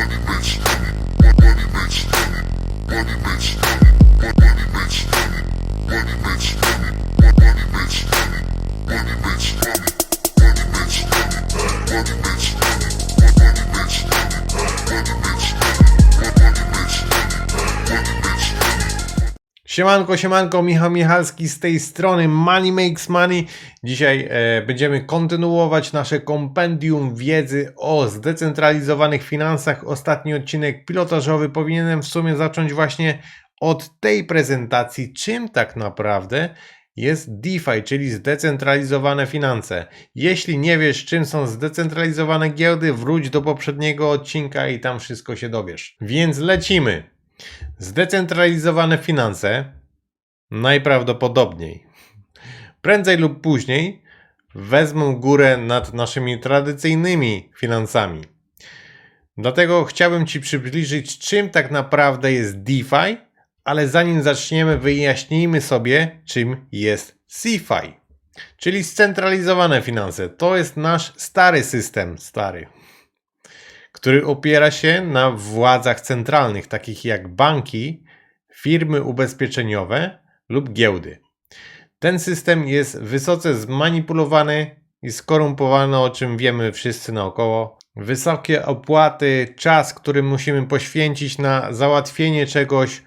Money bitch, Siemanko, siemanko, Michał Michalski z tej strony Money Makes Money. Dzisiaj e, będziemy kontynuować nasze kompendium wiedzy o zdecentralizowanych finansach. Ostatni odcinek pilotażowy powinienem w sumie zacząć właśnie od tej prezentacji, czym tak naprawdę jest DeFi, czyli zdecentralizowane finanse. Jeśli nie wiesz, czym są zdecentralizowane giełdy, wróć do poprzedniego odcinka i tam wszystko się dowiesz. Więc lecimy. Zdecentralizowane finanse najprawdopodobniej prędzej lub później wezmą górę nad naszymi tradycyjnymi finansami. Dlatego chciałbym Ci przybliżyć, czym tak naprawdę jest DeFi, ale zanim zaczniemy, wyjaśnijmy sobie, czym jest CeFi, czyli scentralizowane finanse. To jest nasz stary system, stary który opiera się na władzach centralnych, takich jak banki, firmy ubezpieczeniowe lub giełdy. Ten system jest wysoce zmanipulowany i skorumpowany, o czym wiemy wszyscy naokoło. Wysokie opłaty, czas, który musimy poświęcić na załatwienie czegoś,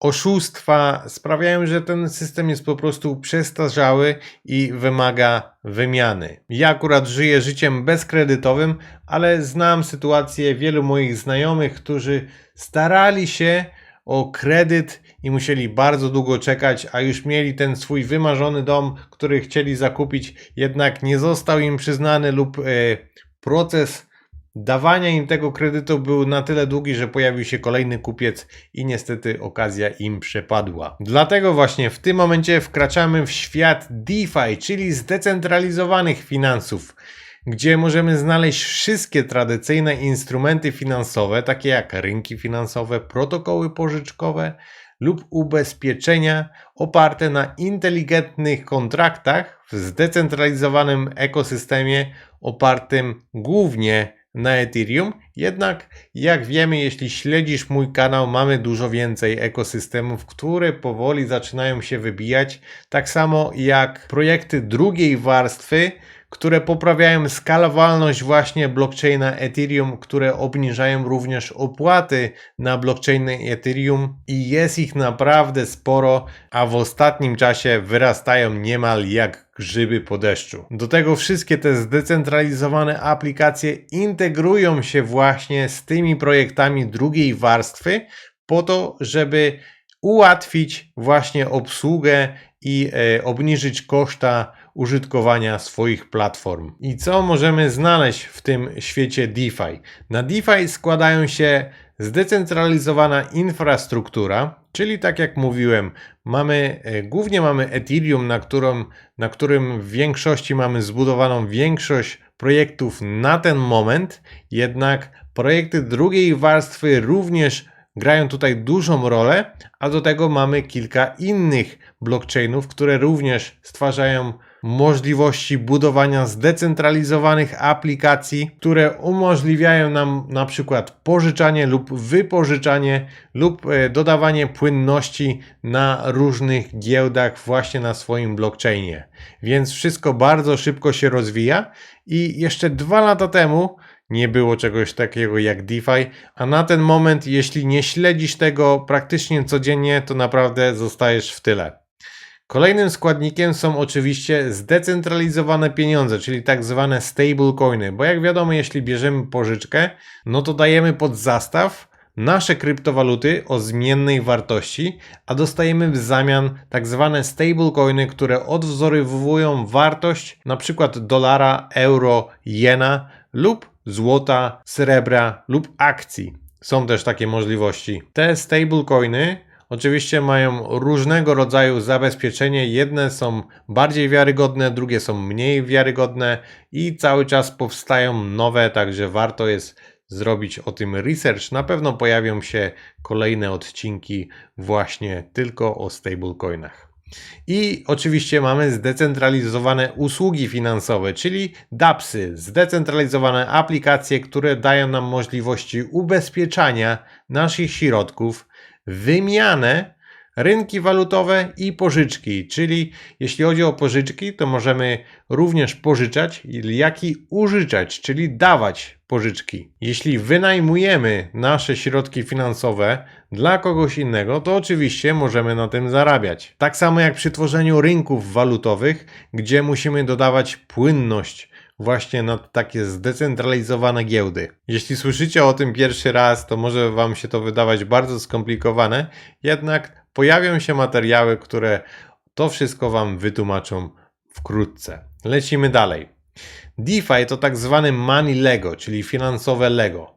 oszustwa sprawiają, że ten system jest po prostu przestarzały i wymaga wymiany. Ja akurat żyję życiem bezkredytowym, ale znam sytuację wielu moich znajomych, którzy starali się o kredyt i musieli bardzo długo czekać, a już mieli ten swój wymarzony dom, który chcieli zakupić, jednak nie został im przyznany lub e, proces dawania im tego kredytu był na tyle długi, że pojawił się kolejny kupiec i niestety okazja im przepadła. Dlatego właśnie w tym momencie wkraczamy w świat DeFi, czyli zdecentralizowanych finansów, gdzie możemy znaleźć wszystkie tradycyjne instrumenty finansowe, takie jak rynki finansowe, protokoły pożyczkowe lub ubezpieczenia oparte na inteligentnych kontraktach w zdecentralizowanym ekosystemie opartym głównie na Ethereum. Jednak, jak wiemy, jeśli śledzisz mój kanał, mamy dużo więcej ekosystemów, które powoli zaczynają się wybijać. Tak samo jak projekty drugiej warstwy, które poprawiają skalowalność właśnie blockchaina Ethereum, które obniżają również opłaty na blockchainie Ethereum i jest ich naprawdę sporo, a w ostatnim czasie wyrastają niemal jak grzyby po deszczu. Do tego wszystkie te zdecentralizowane aplikacje integrują się właśnie z tymi projektami drugiej warstwy po to, żeby ułatwić właśnie obsługę i e, obniżyć koszta użytkowania swoich platform. I co możemy znaleźć w tym świecie DeFi? Na DeFi składają się zdecentralizowana infrastruktura, czyli tak jak mówiłem, mamy e, głównie mamy Ethereum, na, którą, na którym w większości mamy zbudowaną większość projektów na ten moment, jednak projekty drugiej warstwy również grają tutaj dużą rolę, a do tego mamy kilka innych blockchainów, które również stwarzają możliwości budowania zdecentralizowanych aplikacji, które umożliwiają nam na przykład pożyczanie lub wypożyczanie lub e, dodawanie płynności na różnych giełdach właśnie na swoim blockchainie. Więc wszystko bardzo szybko się rozwija i jeszcze dwa lata temu nie było czegoś takiego jak DeFi, a na ten moment, jeśli nie śledzisz tego praktycznie codziennie, to naprawdę zostajesz w tyle. Kolejnym składnikiem są oczywiście zdecentralizowane pieniądze, czyli tak zwane stablecoiny, bo jak wiadomo, jeśli bierzemy pożyczkę, no to dajemy pod zastaw nasze kryptowaluty o zmiennej wartości, a dostajemy w zamian tak zwane stablecoiny, które odwzorowują wartość np. dolara, euro, jena lub złota, srebra lub akcji. Są też takie możliwości. Te stablecoiny oczywiście mają różnego rodzaju zabezpieczenie. Jedne są bardziej wiarygodne, drugie są mniej wiarygodne i cały czas powstają nowe, także warto jest zrobić o tym research. Na pewno pojawią się kolejne odcinki właśnie tylko o stablecoinach. I oczywiście mamy zdecentralizowane usługi finansowe, czyli DAPSy, zdecentralizowane aplikacje, które dają nam możliwości ubezpieczania naszych środków, wymianę, rynki walutowe i pożyczki. Czyli jeśli chodzi o pożyczki, to możemy również pożyczać, jak i użyczać, czyli dawać pożyczki. Jeśli wynajmujemy nasze środki finansowe dla kogoś innego, to oczywiście możemy na tym zarabiać. Tak samo jak przy tworzeniu rynków walutowych, gdzie musimy dodawać płynność właśnie na takie zdecentralizowane giełdy. Jeśli słyszycie o tym pierwszy raz, to może Wam się to wydawać bardzo skomplikowane, jednak pojawią się materiały, które to wszystko Wam wytłumaczą wkrótce. Lecimy dalej. DeFi to tak zwany money Lego, czyli finansowe Lego,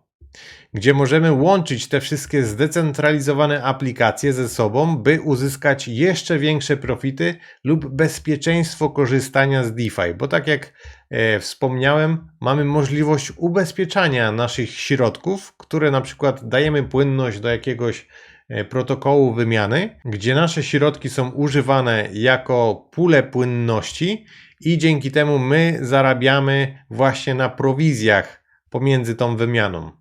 gdzie możemy łączyć te wszystkie zdecentralizowane aplikacje ze sobą, by uzyskać jeszcze większe profity lub bezpieczeństwo korzystania z DeFi, bo tak jak e, wspomniałem, mamy możliwość ubezpieczania naszych środków, które na przykład dajemy płynność do jakiegoś e, protokołu wymiany, gdzie nasze środki są używane jako pule płynności i dzięki temu my zarabiamy właśnie na prowizjach pomiędzy tą wymianą.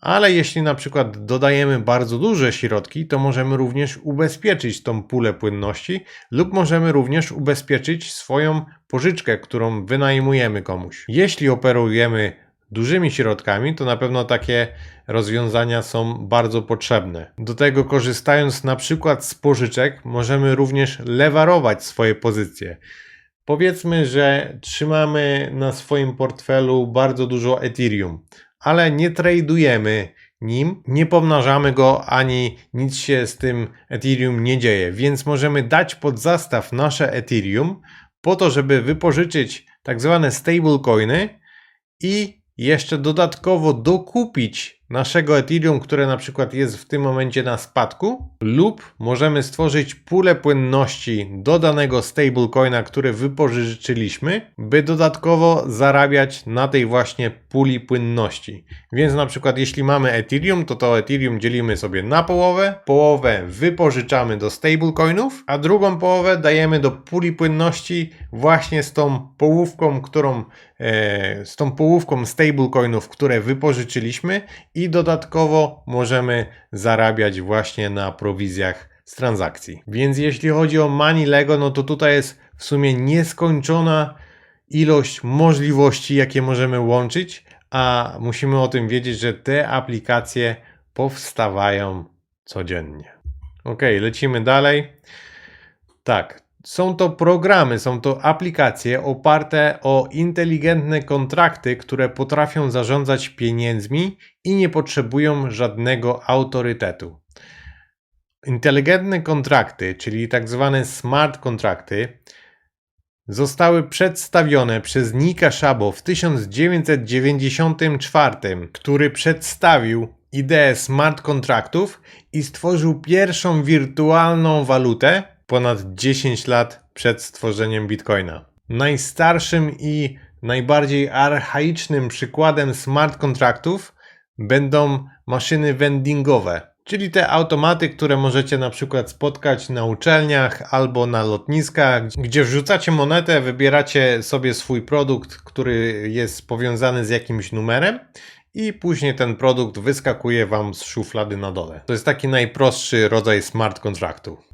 Ale jeśli na przykład dodajemy bardzo duże środki, to możemy również ubezpieczyć tą pulę płynności lub możemy również ubezpieczyć swoją pożyczkę, którą wynajmujemy komuś. Jeśli operujemy dużymi środkami, to na pewno takie rozwiązania są bardzo potrzebne. Do tego korzystając na przykład z pożyczek, możemy również lewarować swoje pozycje. Powiedzmy, że trzymamy na swoim portfelu bardzo dużo Ethereum, ale nie tradujemy nim, nie pomnażamy go ani nic się z tym Ethereum nie dzieje, więc możemy dać pod zastaw nasze Ethereum po to, żeby wypożyczyć tak zwane stablecoiny i jeszcze dodatkowo dokupić naszego Ethereum, które na przykład jest w tym momencie na spadku, lub możemy stworzyć pulę płynności do danego stablecoina, który wypożyczyliśmy, by dodatkowo zarabiać na tej właśnie puli płynności. Więc na przykład jeśli mamy Ethereum, to to Ethereum dzielimy sobie na połowę, połowę wypożyczamy do stablecoinów, a drugą połowę dajemy do puli płynności właśnie z tą połówką, którą e, z tą połówką stablecoinów, które wypożyczyliśmy i dodatkowo możemy zarabiać właśnie na prowizjach z transakcji. Więc jeśli chodzi o Money Lego, no to tutaj jest w sumie nieskończona ilość możliwości, jakie możemy łączyć, a musimy o tym wiedzieć, że te aplikacje powstawają codziennie. Ok, lecimy dalej. Tak, są to programy, są to aplikacje oparte o inteligentne kontrakty, które potrafią zarządzać pieniędzmi i nie potrzebują żadnego autorytetu. Inteligentne kontrakty, czyli tak zwane smart kontrakty, zostały przedstawione przez Nika Szabo w 1994, który przedstawił ideę smart kontraktów i stworzył pierwszą wirtualną walutę, ponad 10 lat przed stworzeniem Bitcoina. Najstarszym i najbardziej archaicznym przykładem smart kontraktów będą maszyny vendingowe, czyli te automaty, które możecie na przykład spotkać na uczelniach albo na lotniskach, gdzie wrzucacie monetę, wybieracie sobie swój produkt, który jest powiązany z jakimś numerem i później ten produkt wyskakuje Wam z szuflady na dole. To jest taki najprostszy rodzaj smart kontraktu.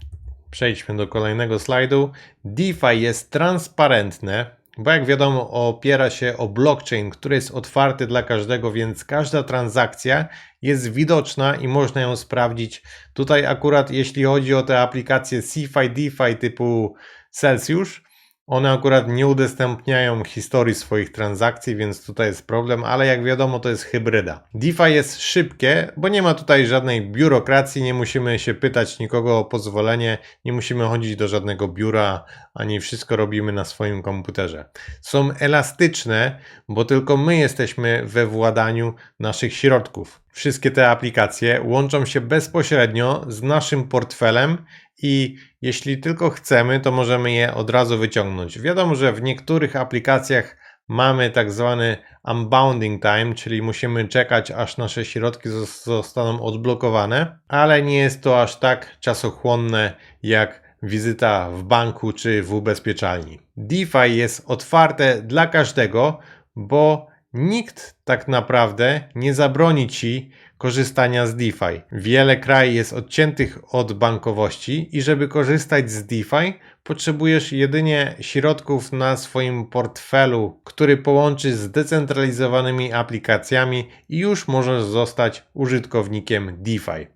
Przejdźmy do kolejnego slajdu. DeFi jest transparentne, bo jak wiadomo, opiera się o blockchain, który jest otwarty dla każdego, więc każda transakcja jest widoczna i można ją sprawdzić. Tutaj akurat jeśli chodzi o te aplikacje CeFi, DeFi typu Celsius, one akurat nie udostępniają historii swoich transakcji, więc tutaj jest problem, ale jak wiadomo, to jest hybryda. DeFi jest szybkie, bo nie ma tutaj żadnej biurokracji, nie musimy się pytać nikogo o pozwolenie, nie musimy chodzić do żadnego biura, ani wszystko robimy na swoim komputerze. Są elastyczne, bo tylko my jesteśmy we władaniu naszych środków. Wszystkie te aplikacje łączą się bezpośrednio z naszym portfelem i jeśli tylko chcemy, to możemy je od razu wyciągnąć. Wiadomo, że w niektórych aplikacjach mamy tak zwany unbounding time, czyli musimy czekać, aż nasze środki zostaną odblokowane, ale nie jest to aż tak czasochłonne jak wizyta w banku czy w ubezpieczalni. DeFi jest otwarte dla każdego, bo nikt tak naprawdę nie zabroni ci korzystania z DeFi. Wiele krajów jest odciętych od bankowości i żeby korzystać z DeFi, potrzebujesz jedynie środków na swoim portfelu, który połączy z zdecentralizowanymi aplikacjami i już możesz zostać użytkownikiem DeFi.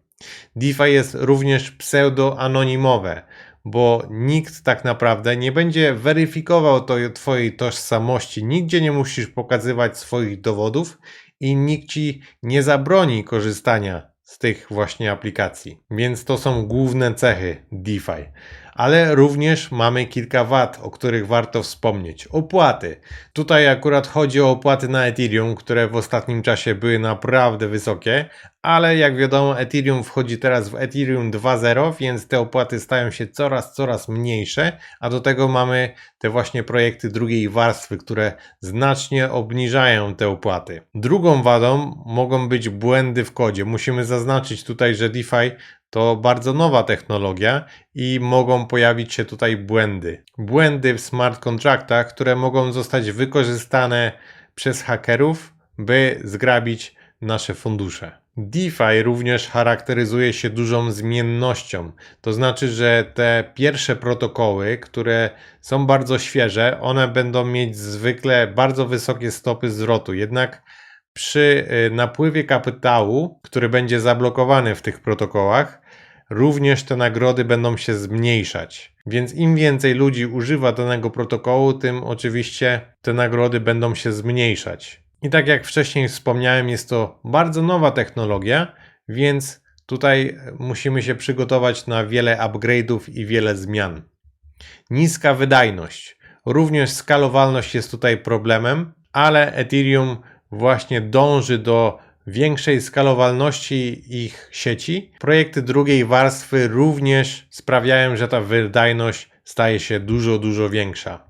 DeFi jest również pseudo-anonimowe, bo nikt tak naprawdę nie będzie weryfikował to, Twojej tożsamości. Nigdzie nie musisz pokazywać swoich dowodów i nikt Ci nie zabroni korzystania z tych właśnie aplikacji. Więc to są główne cechy DeFi. Ale również mamy kilka wad, o których warto wspomnieć. Opłaty. Tutaj akurat chodzi o opłaty na Ethereum, które w ostatnim czasie były naprawdę wysokie, ale jak wiadomo, Ethereum wchodzi teraz w Ethereum 2.0, więc te opłaty stają się coraz, coraz mniejsze, a do tego mamy te właśnie projekty drugiej warstwy, które znacznie obniżają te opłaty. Drugą wadą mogą być błędy w kodzie. Musimy zaznaczyć tutaj, że DeFi to bardzo nowa technologia i mogą pojawić się tutaj błędy. Błędy w smart kontraktach, które mogą zostać wykorzystane przez hakerów, by zgrabić nasze fundusze. DeFi również charakteryzuje się dużą zmiennością. To znaczy, że te pierwsze protokoły, które są bardzo świeże, one będą mieć zwykle bardzo wysokie stopy zwrotu. Jednak przy y, napływie kapitału, który będzie zablokowany w tych protokołach, również te nagrody będą się zmniejszać. Więc im więcej ludzi używa danego protokołu, tym oczywiście te nagrody będą się zmniejszać. I tak jak wcześniej wspomniałem, jest to bardzo nowa technologia, więc tutaj musimy się przygotować na wiele upgrade'ów i wiele zmian. Niska wydajność. Również skalowalność jest tutaj problemem, ale Ethereum właśnie dąży do większej skalowalności ich sieci. Projekty drugiej warstwy również sprawiają, że ta wydajność staje się dużo, dużo większa.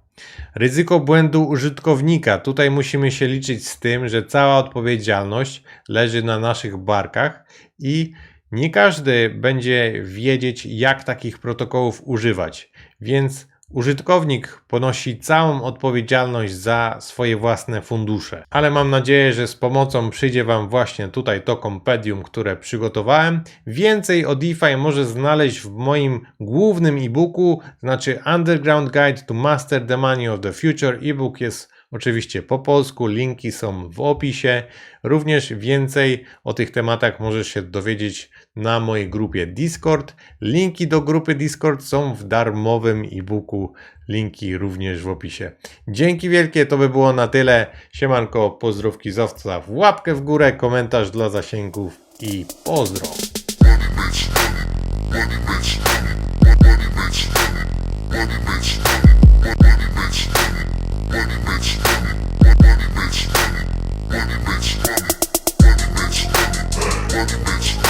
Ryzyko błędu użytkownika. Tutaj musimy się liczyć z tym, że cała odpowiedzialność leży na naszych barkach i nie każdy będzie wiedzieć, jak takich protokołów używać. Więc Użytkownik ponosi całą odpowiedzialność za swoje własne fundusze. Ale mam nadzieję, że z pomocą przyjdzie Wam właśnie tutaj to kompedium, które przygotowałem. Więcej o DeFi może znaleźć w moim głównym e-booku, znaczy Underground Guide to Master the Money of the Future. E-book jest Oczywiście po polsku, linki są w opisie. Również więcej o tych tematach możesz się dowiedzieć na mojej grupie Discord. Linki do grupy Discord są w darmowym e-booku, linki również w opisie. Dzięki wielkie, to by było na tyle. Siemanko, pozdrowki zostaw, łapkę w górę, komentarz dla zasięgów i pozdro. Money